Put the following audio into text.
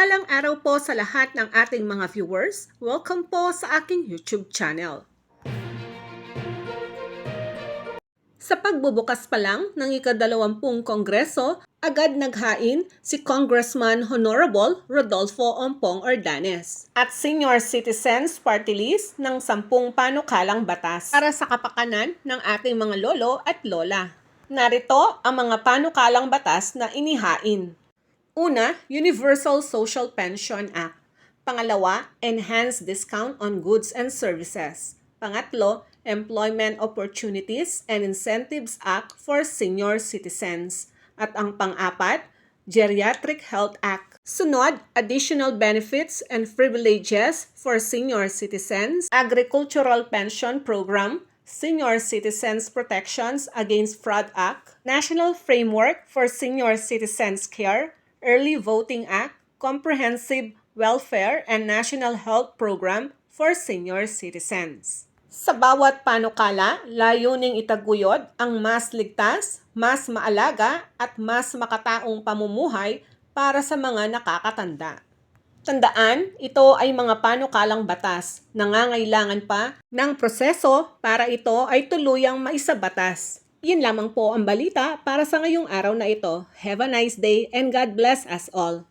Mapagpalang araw po sa lahat ng ating mga viewers. Welcome po sa aking YouTube channel. Sa pagbubukas pa lang ng ikadalawampung kongreso, agad naghain si Congressman Honorable Rodolfo Ompong Ordanes at Senior Citizens Party List ng sampung panukalang batas para sa kapakanan ng ating mga lolo at lola. Narito ang mga panukalang batas na inihain. Una, Universal Social Pension Act. Pangalawa, Enhanced Discount on Goods and Services. Pangatlo, Employment Opportunities and Incentives Act for Senior Citizens. At ang pang-apat, Geriatric Health Act. Sunod, Additional Benefits and Privileges for Senior Citizens, Agricultural Pension Program, Senior Citizens Protections Against Fraud Act, National Framework for Senior Citizens Care, Early Voting Act, Comprehensive Welfare and National Health Program for Senior Citizens. Sa bawat panukala, layuning itaguyod ang mas ligtas, mas maalaga at mas makataong pamumuhay para sa mga nakakatanda. Tandaan, ito ay mga panukalang batas. Nangangailangan pa ng proseso para ito ay tuluyang maisabatas. Yun lamang po ang balita para sa ngayong araw na ito. Have a nice day and God bless us all.